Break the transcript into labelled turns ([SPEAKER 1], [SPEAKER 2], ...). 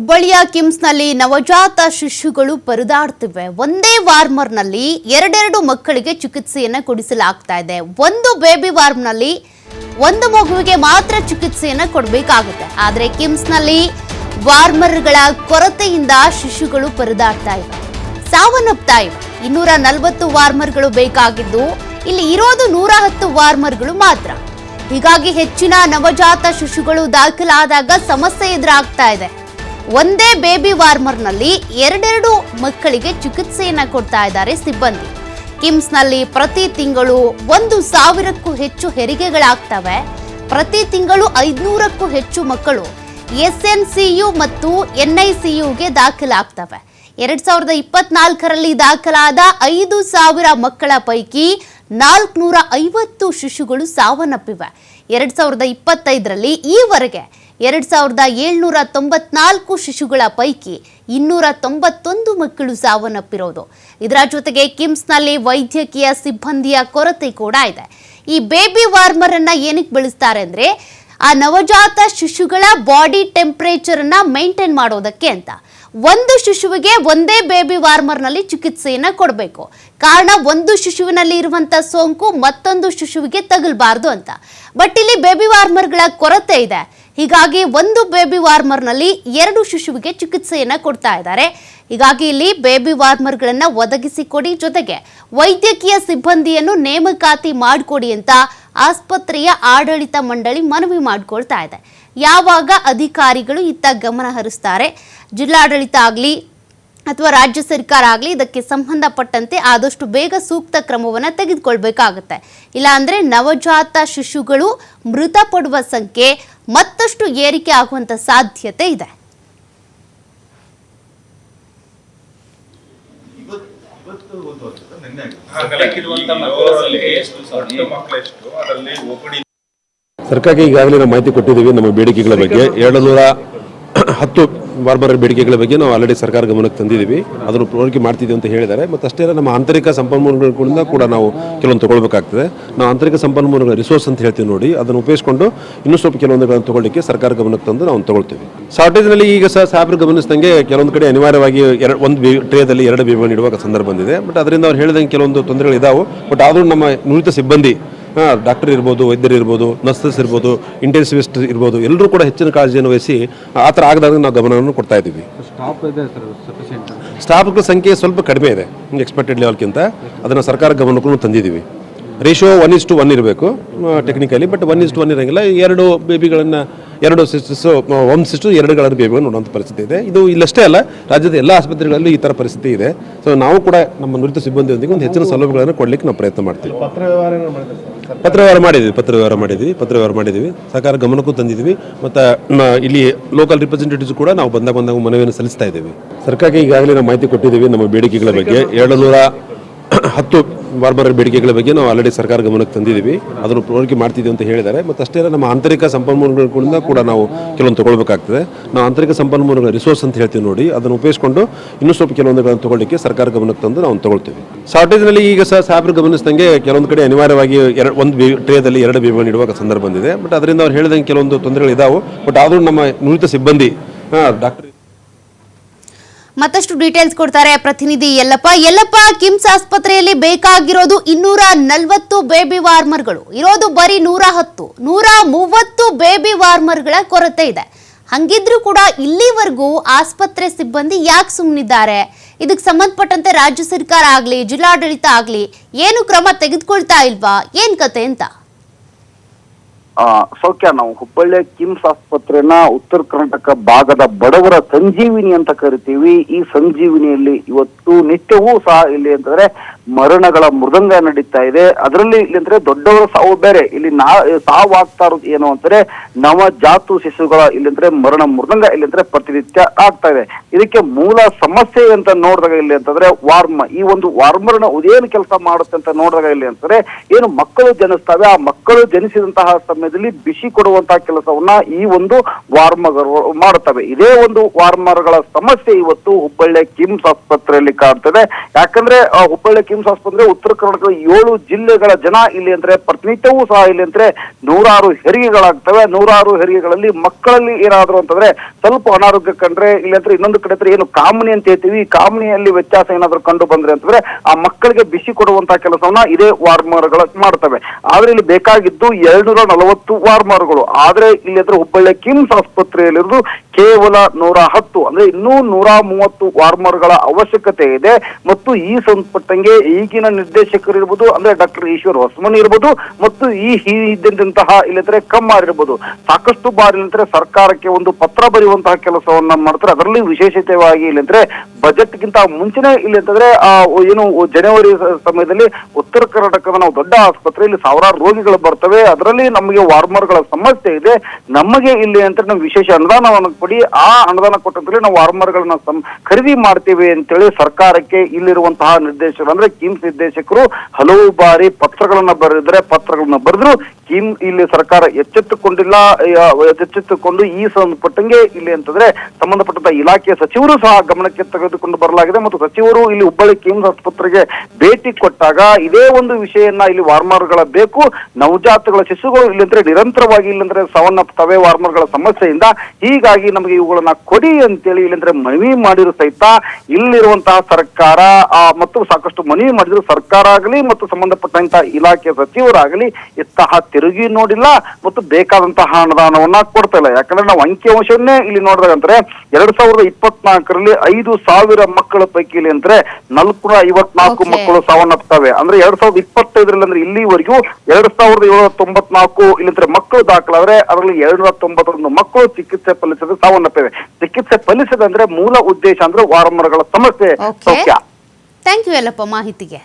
[SPEAKER 1] ಹುಬ್ಬಳ್ಳಿಯ ಕಿಮ್ಸ್ನಲ್ಲಿ ನವಜಾತ ಶಿಶುಗಳು ಪರದಾಡ್ತಿವೆ. ಒಂದೇ ವಾರ್ಮರ್ನಲ್ಲಿ ಎರಡೆರಡು ಮಕ್ಕಳಿಗೆ ಚಿಕಿತ್ಸೆಯನ್ನು ಕೊಡಿಸಲಾಗ್ತಾ ಇದೆ. ಒಂದು ಬೇಬಿ ವಾರ್ಮ್ನಲ್ಲಿ ಒಂದು ಮಗುವಿಗೆ ಮಾತ್ರ ಚಿಕಿತ್ಸೆಯನ್ನು ಕೊಡಬೇಕಾಗುತ್ತೆ. ಆದರೆ ಕಿಮ್ಸ್ನಲ್ಲಿ ವಾರ್ಮರ್ಗಳ ಕೊರತೆಯಿಂದ ಶಿಶುಗಳು ಪರದಾಡ್ತಾ ಇವೆ. ಸಾವನ್ನಪ್ತಾ ಇವೆ. ಇನ್ನೂರ ನಲವತ್ತು ವಾರ್ಮರ್ಗಳು ಬೇಕಾಗಿದ್ದು ಇಲ್ಲಿ ಇರೋದು ನೂರ ಹತ್ತು ವಾರ್ಮರ್ಗಳು ಮಾತ್ರ. ಹೀಗಾಗಿ ಹೆಚ್ಚಿನ ನವಜಾತ ಶಿಶುಗಳು ದಾಖಲಾದಾಗ ಸಮಸ್ಯೆ ಎದುರಾಗ್ತಾ ಇದೆ. ಒಂದೇ ಬೇಬಿ ವಾರ್ಮರ್ನಲ್ಲಿ ಎರಡೆರಡು ಮಕ್ಕಳಿಗೆ ಚಿಕಿತ್ಸೆಯನ್ನ ಕೊಡ್ತಾ ಇದ್ದಾರೆ ಸಿಬ್ಬಂದಿ. ಕಿಮ್ಸ್ನಲ್ಲಿ ಪ್ರತಿ ತಿಂಗಳು ಒಂದು ಸಾವಿರಕ್ಕೂ ಹೆಚ್ಚು ಹೆರಿಗೆಗಳಾಗ್ತವೆ. ಪ್ರತಿ ತಿಂಗಳು ಐದುನೂರಕ್ಕೂ ಹೆಚ್ಚು ಮಕ್ಕಳು ಎಸ್ ಎನ್ ಸಿ ಯು ಮತ್ತು ಎನ್ ಐ ಸಿ ಯುಗೆ ದಾಖಲಾಗ್ತವೆ. ಎರಡ್ ಸಾವಿರದ ಇಪ್ಪತ್ನಾಲ್ಕರಲ್ಲಿ ದಾಖಲಾದ ಐದು ಸಾವಿರ ಮಕ್ಕಳ ಪೈಕಿ ನಾಲ್ಕುನೂರ ಐವತ್ತು ಶಿಶುಗಳು ಸಾವನ್ನಪ್ಪಿವೆ. ಎರಡ್ ಸಾವಿರದ ಇಪ್ಪತ್ತೈದರಲ್ಲಿ ಈವರೆಗೆ ಎರಡ್ ಸಾವಿರದ ಏಳ್ನೂರ ತೊಂಬತ್ನಾಲ್ಕು ಶಿಶುಗಳ ಪೈಕಿ ಇನ್ನೂರ ತೊಂಬತ್ತೊಂದು ಮಕ್ಕಳು ಸಾವನ್ನಪ್ಪಿರೋದು. ಇದರ ಜೊತೆಗೆ ಕಿಮ್ಸ್ನಲ್ಲಿ ವೈದ್ಯಕೀಯ ಸಿಬ್ಬಂದಿಯ ಕೊರತೆ ಕೂಡ ಇದೆ. ಈ ಬೇಬಿ ವಾರ್ಮರ್ ಅನ್ನ ಏನಕ್ಕೆ ಬಳಸ್ತಾರೆ ಅಂದ್ರೆ ಆ ನವಜಾತ ಶಿಶುಗಳ ಬಾಡಿ ಟೆಂಪರೇಚರ್ ಅನ್ನ ಮೇಂಟೈನ್ ಮಾಡೋದಕ್ಕೆ ಅಂತ. ಒಂದು ಶಿಶುವಿಗೆ ಒಂದೇ ಬೇಬಿ ವಾರ್ಮರ್ನಲ್ಲಿ ಚಿಕಿತ್ಸೆಯನ್ನು ಕೊಡಬೇಕು. ಕಾರಣ ಒಂದು ಶಿಶುವಿನಲ್ಲಿ ಇರುವಂತ ಸೋಂಕು ಮತ್ತೊಂದು ಶಿಶುವಿಗೆ ತಗಲ್ಬಾರ್ದು ಅಂತ. ಬಟ್ ಇಲ್ಲಿ ಬೇಬಿ ವಾರ್ಮರ್ಗಳ ಕೊರತೆ ಇದೆ. ಹೀಗಾಗಿ ಒಂದು ಬೇಬಿ ವಾರ್ಮರ್ನಲ್ಲಿ ಎರಡು ಶಿಶುವಿಗೆ ಚಿಕಿತ್ಸೆಯನ್ನು ಕೊಡ್ತಾ ಇದ್ದಾರೆ. ಹೀಗಾಗಿ ಇಲ್ಲಿ ಬೇಬಿ ವಾರ್ಮರ್ಗಳನ್ನು ಒದಗಿಸಿಕೊಡಿ ಜೊತೆಗೆ ವೈದ್ಯಕೀಯ ಸಿಬ್ಬಂದಿಯನ್ನು ನೇಮಕಾತಿ ಮಾಡಿಕೊಡಿ ಅಂತ ಆಸ್ಪತ್ರೆಯ ಆಡಳಿತ ಮಂಡಳಿ ಮನವಿ ಮಾಡಿಕೊಳ್ತಾ ಇದೆ. ಯಾವಾಗ ಅಧಿಕಾರಿಗಳು ಇತ್ತ ಗಮನ ಹರಿಸ್ತಾರೆ? ಜಿಲ್ಲಾಡಳಿತ ಆಗಲಿ ಅಥವಾ ರಾಜ್ಯ ಸರ್ಕಾರ ಆಗಲಿ ಇದಕ್ಕೆ ಸಂಬಂಧಪಟ್ಟಂತೆ ಆದಷ್ಟು ಬೇಗ ಸೂಕ್ತ ಕ್ರಮವನ್ನು ತೆಗೆದುಕೊಳ್ಬೇಕಾಗುತ್ತೆ. ಇಲ್ಲಾಂದರೆ ನವಜಾತ ಶಿಶುಗಳು ಮೃತಪಡುವ ಸಂಖ್ಯೆ ಮತ್ತಷ್ಟು ಏರಿಕೆ ಆಗುವಂಥ ಸಾಧ್ಯತೆ ಇದೆ.
[SPEAKER 2] ಎಷ್ಟು
[SPEAKER 3] ಸರ್ಕಾರಕ್ಕೆ ಈಗಾಗಲೇ ನಾವು ಮಾಹಿತಿ ಕೊಟ್ಟಿದ್ದೀವಿ ನಮ್ಮ ಬೇಡಿಕೆಗಳ ಬಗ್ಗೆ. ಎರಡು ನೂರ ಹತ್ತು ಬಾರ್ಬರ್ ಬೇಡಿಕೆಗಳ ಬಗ್ಗೆ ನಾವು ಆಲ್ರೆಡಿ ಸರ್ಕಾರ ಗಮನಕ್ಕೆ ತಂದಿದ್ದೀವಿ. ಅದನ್ನು ಪೂರೈಕೆ ಮಾಡ್ತಿದ್ದೀವಿ ಅಂತ ಹೇಳಿದ್ದಾರೆ. ಮತ್ತು ಅಷ್ಟೇ ಅಲ್ಲ ನಮ್ಮ ಆಂತರಿಕ ಸಂಪನ್ಮೂಲಗಳಿಂದ ಕೂಡ ನಾವು ಕೆಲವೊಂದು ತಗೊಳ್ಬೇಕಾಗ್ತದೆ. ನಾವು ಆಂತರಿಕ ಸಂಪನ್ಮೂಲಗಳ ರಿಸೋರ್ಸ್ ಅಂತ ಹೇಳ್ತೀವಿ ನೋಡಿ ಅದನ್ನು ಉಪಯೋಗಿಸ್ಕೊಂಡು ಇನ್ನೂ ಸ್ವಲ್ಪ ಕೆಲವೊಂದುಗಳನ್ನು ತಗೊಳ್ಳಿಕ್ಕೆ ಸರ್ಕಾರ ಗಮನಕ್ಕೆ ತಂದು ನಾವು ತಗೊಳ್ತೀವಿ. ಶಾರ್ಟೇಜ್ನಲ್ಲಿ ಈಗ ಸಹ ಸಾಬ್ರಿಗೆ ಗಮನಿಸಿದಂಗೆ ಕೆಲವೊಂದು ಕಡೆ ಅನಿವಾರ್ಯವಾಗಿ ಎರಡು ಒಂದು ಟ್ರೇದಲ್ಲಿ ಎರಡು ಬೇಬಿಗಳು ನೀಡುವ ಸಂದರ್ಭ ಬಂದಿದೆ. ಬಟ್ ಅದರಿಂದ ಅವ್ರು ಹೇಳಿದಂಗೆ ಕೆಲವೊಂದು ತೊಂದರೆಗಳು ಇದಾವೆ ಬಟ್ ಆದರೂ ನಮ್ಮ ನುರಿತ ಸಿಬ್ಬಂದಿ ಡಾಕ್ಟರ್ ಇರ್ಬೋದು ವೈದ್ಯರು ಇರ್ಬೋದು ನರ್ಸಸ್ ಇರ್ಬೋದು ಇಂಟೆನ್ಸಿವಿಸ್ಟ್ ಇರ್ಬೋದು ಎಲ್ಲರೂ ಕೂಡ ಹೆಚ್ಚಿನ ಕಾಳಜಿಯನ್ನು ವಹಿಸಿ ಆ ಥರ ಆಗದಾಗ ನಾವು ಗಮನವನ್ನು ಕೊಡ್ತಾ ಇದ್ದೀವಿ. ಸ್ಟಾಫ್ಗಳ ಸಂಖ್ಯೆ ಸ್ವಲ್ಪ ಕಡಿಮೆ ಇದೆ ಎಕ್ಸ್ಪೆಕ್ಟೆಡ್ ಲೆವೆಲ್ಗಿಂತ ಅದನ್ನು ಸರ್ಕಾರ ಗಮನಕ್ಕೂ ತಂದಿದ್ದೀವಿ. Ratio one is two one ಇರಬೇಕು technically but one is two one ಇರೋಂಗಿಲ್ಲ. ಎರಡು ಬೇಬಿಗಳನ್ನು ಎರಡು ಸಿಸ್ಟರ್ಸ್ ಸಿಸ್ಟರ್ ಎರಡುಗಳನ್ನು ಬೇಬಿಗಳನ್ನು ನೋಡುವಂಥ ಪರಿಸ್ಥಿತಿ ಇದೆ. ಇದು ಇಲ್ಲಷ್ಟೇ ಅಲ್ಲ, ರಾಜ್ಯದ ಎಲ್ಲ ಆಸ್ಪತ್ರೆಗಳಲ್ಲೂ ಈ ಥರ ಪರಿಸ್ಥಿತಿ ಇದೆ. ಸೊ ನಾವು ಕೂಡ ನಮ್ಮ ನುರಿತ ಸಿಬ್ಬಂದಿಯೊಂದಿಗೆ ಒಂದು ಹೆಚ್ಚಿನ ಸೌಲಭ್ಯಗಳನ್ನು ಕೊಡಲಿಕ್ಕೆ ನಾವು ಪ್ರಯತ್ನ ಮಾಡ್ತೀವಿ.
[SPEAKER 4] ಪತ್ರ ವ್ಯವಹಾರ
[SPEAKER 3] ಮಾಡಿದ್ವಿ ಪತ್ರ ವ್ಯವಹಾರ ಮಾಡಿದ್ವಿ ಪತ್ರ ವ್ಯವಹಾರ ಮಾಡಿದ್ವಿ. ಸರ್ಕಾರ ಗಮನಕ್ಕೂ ತಂದಿದ್ವಿ. ಮತ್ತು ಇಲ್ಲಿ ಲೋಕಲ್ ರಿಪ್ರೆಸೆಂಟೇಟಿವ್ಸ್ ಕೂಡ ನಾವು ಬಂದಾಗ ಬಂದಾಗ ಮನವಿಯನ್ನು ಸಲ್ಲಿಸ್ತಾ ಇದ್ದೀವಿ. ಸರ್ಕಾರಕ್ಕೆ ಈಗಾಗಲೇ ನಾವು ಮಾಹಿತಿ ಕೊಟ್ಟಿದ್ದೀವಿ ನಮ್ಮ ಬೇಡಿಕೆಗಳ ಬಗ್ಗೆ. ಎರಡು ನೂರ ಹತ್ತು ಬಾರ್ಬರ್ ಬೇಡಿಕೆಗಳ ಬಗ್ಗೆ ನಾವು ಆಲ್ರೆಡಿ ಸರ್ಕಾರ ಗಮನಕ್ಕೆ ತಂದಿದ್ದೀವಿ. ಅದನ್ನು ಪೂರೈಕೆ ಮಾಡ್ತಿದ್ದೀವಿ ಅಂತ ಹೇಳಿದ್ದಾರೆ. ಮತ್ತು ಅಷ್ಟೇ ಅಲ್ಲ, ನಮ್ಮ ಆಂತರಿಕ ಸಂಪನ್ಮೂಲಗಳಿಂದ ಕೂಡ ನಾವು ಕೆಲವೊಂದು ತಗೊಳ್ಬೇಕಾಗ್ತದೆ. ನಾವು ಆಂತರಿಕ ಸಂಪನ್ಮೂಲಗಳ ರಿಸೋರ್ಸ್ ಅಂತ ಹೇಳ್ತೀವಿ ನೋಡಿ, ಅದನ್ನು ಉಪಯೋಗಿಸಿಕೊಂಡು ಇನ್ನೂ ಸ್ವಲ್ಪ ಕೆಲವೊಂದುಗಳನ್ನು ತಗೊಳ್ಳಿಕ್ಕೆ ಸರ್ಕಾರ ಗಮನಕ್ಕೆ ತಂದು ನಾವು ತಗೊಳ್ತೀವಿ. ಶಾರ್ಟೇಜ್ನಲ್ಲಿ ಈಗ ಸಹ ಸಾಹೇಬ್ರು ಗಮನಿಸಿದಂಗೆ ಕೆಲವೊಂದು ಕಡೆ ಅನಿವಾರ್ಯವಾಗಿ ಒಂದು ಟ್ರೇದಲ್ಲಿ ಎರಡು ಬೇಬಿಗಳು ನೀಡುವ ಸಂದರ್ಭ ಬಂದಿದೆ. ಬಟ್ ಅದರಿಂದ ಅವ್ರು ಹೇಳಿದಂಗೆ ಕೆಲವೊಂದು ತೊಂದರೆಗಳು ಇದಾವೆ ಬಟ್ ಆದರೂ ನಮ್ಮ ನುರಿತ ಸಿಬ್ಬಂದಿ ಡಾಕ್ಟರ್
[SPEAKER 1] ಮತ್ತಷ್ಟು ಡೀಟೇಲ್ಸ್ ಕೊಡ್ತಾರೆ ಪ್ರತಿನಿಧಿ ಯಲ್ಲಪ್ಪ. ಯಲ್ಲಪ್ಪ, ಕಿಮ್ಸ್ ಆಸ್ಪತ್ರೆಯಲ್ಲಿ ಬೇಕಾಗಿರೋದು ಇನ್ನೂರ ನಲವತ್ತು ಬೇಬಿ ವಾರ್ಮರ್ಗಳು ಇರೋದು ಬರೀ ನೂರ ಹತ್ತು ನೂರ ಮೂವತ್ತು ಬೇಬಿ ವಾರ್ಮರ್ಗಳ ಕೊರತೆ ಇದೆ. ಹಂಗಿದ್ರೂ ಕೂಡ ಇಲ್ಲಿವರೆಗೂ ಆಸ್ಪತ್ರೆ ಸಿಬ್ಬಂದಿ ಯಾಕೆ ಸುಮ್ಮನಿದ್ದಾರೆ ಇದಕ್ಕೆ ಸಂಬಂಧಪಟ್ಟಂತೆ ರಾಜ್ಯ ಸರ್ಕಾರ ಆಗಲಿ, ಜಿಲ್ಲಾಡಳಿತ ಆಗಲಿ, ಏನು ಕ್ರಮ ತೆಗೆದುಕೊಳ್ತಾ ಇಲ್ವಾ? ಏನು ಕತೆ ಅಂತ.
[SPEAKER 5] ಸೌಖ್ಯ, ನಾವು ಹುಬ್ಬಳ್ಳಿಯ ಕಿಮ್ಸ್ ಆಸ್ಪತ್ರೆನ ಉತ್ತರ ಕರ್ನಾಟಕ ಭಾಗದ ಬಡವರ ಸಂಜೀವಿನಿ ಅಂತ ಕರಿತೀವಿ. ಈ ಸಂಜೀವಿನಿಯಲ್ಲಿ ಇವತ್ತು ನಿತ್ಯವೂ ಸಹ ಇಲ್ಲಿ ಅಂತಂದ್ರೆ ಮರಣಗಳ ಮೃದಂಗ ನಡೀತಾ ಇದೆ. ಅದರಲ್ಲಿ ಇಲ್ಲಿ ಅಂದ್ರೆ ದೊಡ್ಡವರ ಸಾವು ಬೇರೆ. ಇಲ್ಲಿ ನಾ ಸಾವಾಗ್ತಾ ಇರೋದು ಏನು ಅಂತಂದ್ರೆ ನವಜಾತು ಶಿಶುಗಳ ಇಲ್ಲಿ ಅಂದ್ರೆ ಮರಣ ಮೃದಂಗ ಇಲ್ಲಿ ಅಂದ್ರೆ ಪ್ರತಿನಿತ್ಯ ಆಗ್ತಾ ಇದೆ. ಇದಕ್ಕೆ ಮೂಲ ಸಮಸ್ಯೆ ಅಂತ ನೋಡಿದಾಗ ಇಲ್ಲಿ ಅಂತಂದ್ರೆ ವಾರ್ಮ. ಈ ಒಂದು ವಾರ್ಮರ್ನ ಏನು ಕೆಲಸ ಮಾಡುತ್ತೆ ಅಂತ ನೋಡಿದಾಗ ಇಲ್ಲಿ ಅಂತಂದ್ರೆ ಏನು ಮಕ್ಕಳು ಜನಿಸ್ತವೆ. ಆ ಮಕ್ಕಳು ಜನಿಸಿದಂತಹ ಸಮಯದಲ್ಲಿ ಬಿಸಿ ಕೊಡುವಂತಹ ಕೆಲಸವನ್ನ ಈ ಒಂದು ವಾರ್ಮರ್ ಮಾಡುತ್ತವೆ. ಇದೇ ಒಂದು ವಾರ್ಮರ್ಗಳ ಸಮಸ್ಯೆ ಇವತ್ತು ಹುಬ್ಬಳ್ಳಿ ಕಿಮ್ಸ್ ಆಸ್ಪತ್ರೆಯಲ್ಲಿ ಕಾಣ್ತದೆ. ಯಾಕಂದ್ರೆ ಹುಬ್ಬಳ್ಳಿ ಕಿಮ್ಸ್ ಆಸ್ಪತ್ರೆ ಉತ್ತರ ಕರ್ನಾಟಕದ ಏಳು ಜಿಲ್ಲೆಗಳ ಜನ ಇಲ್ಲಿ ಅಂದ್ರೆ ಪ್ರತಿನಿತ್ಯವೂ ಸಹ ಇಲ್ಲಿ ಅಂದ್ರೆ ನೂರಾರು ಹೆರಿಗೆಗಳಾಗ್ತವೆ. ನೂರಾರು ಹೆರಿಗೆಗಳಲ್ಲಿ ಮಕ್ಕಳಲ್ಲಿ ಏನಾದ್ರು ಅಂತಂದ್ರೆ ಸ್ವಲ್ಪ ಅನಾರೋಗ್ಯ ಕಂಡ್ರೆ ಇಲ್ಲಿ ಅಂದ್ರೆ ಇನ್ನೊಂದು ಕಡೆ ಹತ್ರ ಏನು ಕಾಮನಿ ಅಂತ ಹೇಳ್ತೀವಿ. ಕಾಮನಿಯಲ್ಲಿ ವ್ಯತ್ಯಾಸ ಏನಾದ್ರು ಕಂಡು ಬಂದ್ರೆ ಅಂತಂದ್ರೆ ಆ ಮಕ್ಕಳಿಗೆ ಬಿಸಿ ಕೊಡುವಂತಹ ಕೆಲಸವನ್ನ ಇದೇ ವಾರ್ಮರ್ಗಳು ಮಾಡ್ತವೆ. ಆದ್ರೆ ಇಲ್ಲಿ ಬೇಕಾಗಿದ್ದು ಎರಡ್ನೂರ ನಲವತ್ತು ವಾರ್ಮರ್ಗಳು. ಆದ್ರೆ ಇಲ್ಲಿ ಅಂದ್ರೆ ಹುಬ್ಬಳ್ಳಿ ಕಿಮ್ಸ್ ಆಸ್ಪತ್ರೆಯಲ್ಲಿರೋದು ಕೇವಲ ನೂರ ಹತ್ತು. ಅಂದ್ರೆ ಇನ್ನೂ ನೂರ ಮೂವತ್ತು ವಾರ್ಮರ್ಗಳ ಅವಶ್ಯಕತೆ ಇದೆ. ಮತ್ತು ಈ ಸಂಪಟ್ಟಂಗೆ ಈಗಿನ ನಿರ್ದೇಶಕರು ಇರ್ಬೋದು, ಅಂದ್ರೆ ಡಾಕ್ಟರ್ ಈಶ್ವರ್ ಹೊಸಮನಿ ಇರ್ಬೋದು, ಮತ್ತು ಈ ಇದ್ದಂತಹ ಇಲ್ಲದ್ರೆ ಕಮ್ಮಾರ್ ಇರ್ಬೋದು. ಸಾಕಷ್ಟು ಬಾರಿ ಇಲ್ಲಂದ್ರೆ ಸರ್ಕಾರಕ್ಕೆ ಒಂದು ಪತ್ರ ಬರೆಯುವಂತಹ ಕೆಲಸವನ್ನ ಮಾಡ್ತಾರೆ. ಅದರಲ್ಲಿ ವಿಶೇಷತೆವಾಗಿ ಇಲ್ಲಂದ್ರೆ ಬಜೆಟ್ಗಿಂತ ಮುಂಚೆನೆ ಇಲ್ಲಿ ಅಂತಂದ್ರೆ ಆ, ಏನು, ಜನವರಿ ಸಮಯದಲ್ಲಿ ಉತ್ತರ ಕರ್ನಾಟಕದ ನಾವು ದೊಡ್ಡ ಆಸ್ಪತ್ರೆಯಲ್ಲಿ ಸಾವಿರಾರು ರೋಗಿಗಳು ಬರ್ತವೆ. ಅದರಲ್ಲಿ ನಮಗೆ ವಾರ್ಮರ್ಗಳ ಸಮಸ್ಯೆ ಇದೆ. ನಮಗೆ ಇಲ್ಲಿ ಅಂತ ನಾವು ವಿಶೇಷ ಅನುದಾನವನ್ನು ಕೊಡಿ. ಆ ಅನುದಾನ ಕೊಟ್ಟಂತಲೇ ನಾವು ವಾರ್ಮರ್ಗಳನ್ನ ಖರೀದಿ ಮಾಡ್ತೀವಿ ಅಂತೇಳಿ ಸರ್ಕಾರಕ್ಕೆ ಇಲ್ಲಿರುವಂತಹ ನಿರ್ದೇಶಕರು, ಅಂದ್ರೆ ಕಿಮ್ಸ್ ನಿರ್ದೇಶಕರು ಹಲವು ಬಾರಿ ಪತ್ರಗಳನ್ನ ಬರೆದ್ರೆ ಪತ್ರಗಳನ್ನ ಬರೆದ್ರು ಕಿಮ್ ಇಲ್ಲಿ ಸರ್ಕಾರ ಎಚ್ಚೆತ್ತುಕೊಂಡಿಲ್ಲ ಎಚ್ಚೆತ್ತುಕೊಂಡು ಈ ಸಂಬಂಧಪಟ್ಟಂಗೆ ಇಲ್ಲಿ ಅಂತಂದ್ರೆ ಸಂಬಂಧಪಟ್ಟಂತ ಇಲಾಖೆಯ ಸಚಿವರು ಸಹ ಗಮನಕ್ಕೆ ತೆಗೆದುಕೊಂಡು ಬರಲಾಗಿದೆ ಮತ್ತು ಸಚಿವರು ಇಲ್ಲಿ ಹುಬ್ಬಳ್ಳಿ ಕಿಮ್ಸ್ ಆಸ್ಪತ್ರೆಗೆ ಭೇಟಿ ಕೊಟ್ಟಾಗ ಇದೇ ಒಂದು ವಿಷಯನ್ನ ಇಲ್ಲಿ ವಾರ್ಮರ್ಗಳ ಬೇಕು, ನವಜಾತಗಳ ಶಿಶುಗಳು ಇಲ್ಲಂದ್ರೆ ನಿರಂತರವಾಗಿ ಇಲ್ಲಂದ್ರೆ ತವೆ ವಾರ್ಮರ್ಗಳ ಸಮಸ್ಯೆಯಿಂದ ಹೀಗಾಗಿ ನಮಗೆ ಇವುಗಳನ್ನ ಕೊಡಿ ಅಂತೇಳಿ ಇಲ್ಲಂದ್ರೆ ಮನವಿ ಮಾಡಿದ್ರು ಸಹಿತ ಇಲ್ಲಿರುವಂತಹ ಸರ್ಕಾರ ಮತ್ತು ಸಾಕಷ್ಟು ಮನವಿ ಮಾಡಿದ್ರು ಸರ್ಕಾರ ಆಗಲಿ ಮತ್ತು ಸಂಬಂಧಪಟ್ಟಂತಹ ಇಲಾಖೆ ಸಚಿವರಾಗಲಿ ಇತ್ತಹ ತಿರುಗಿ ನೋಡಿಲ್ಲ ಮತ್ತು ಬೇಕಾದಂತಹ ಅನುದಾನವನ್ನ ಕೊಡ್ತಾ ಇಲ್ಲ. ಯಾಕಂದ್ರೆ ನಾವು ಅಂಕಿಅಂಶವನ್ನೇ ಇಲ್ಲಿ ನೋಡಿದಾಗಂದ್ರೆ ಎರಡ್ ಸಾವಿರದ ಇಪ್ಪತ್ನಾಲ್ಕರಲ್ಲಿ ಐದು ಸಾವಿರ ಮಕ್ಕಳ ಪೈಕಿ ಇಲ್ಲಿ ಅಂದ್ರೆ ನಾಲ್ಕುನೂರ ಐವತ್ನಾಲ್ಕು. ಮಕ್ಕಳು ಸಾವನ್ನಪ್ತವೆ. ಅಂದ್ರೆ ಎರಡ್ ಸಾವಿರದ ಇಪ್ಪತ್ತೈದರಲ್ಲಿ ಅಂದ್ರೆ ಇಲ್ಲಿವರೆಗೂ ಎರಡ್ ಸಾವಿರದ ಏಳ್ನೂರ ತೊಂಬತ್ನಾಲ್ಕು ಇಲ್ಲಂದ್ರೆ ಮಕ್ಕಳು ದಾಖಲಾದ್ರೆ ಅದರಲ್ಲಿ ಎರಡ್ನೂರ ತೊಂಬತ್ತೊಂದು ಮಕ್ಕಳು ಚಿಕಿತ್ಸೆ ಫಲಿಸದೆ ಸಾವನ್ನಪ್ಪಿವೆ ಚಿಕಿತ್ಸೆ ಫಲಿಸದಂದ್ರೆ ಮೂಲ ಉದ್ದೇಶ ಅಂದ್ರೆ ವಾರಮರಗಳ ಸಮಸ್ಯೆ ಸೌಖ್ಯ.
[SPEAKER 1] ಥ್ಯಾಂಕ್ ಯು ಎಲ್ಲಪ್ಪ ಮಾಹಿತಿಗೆ.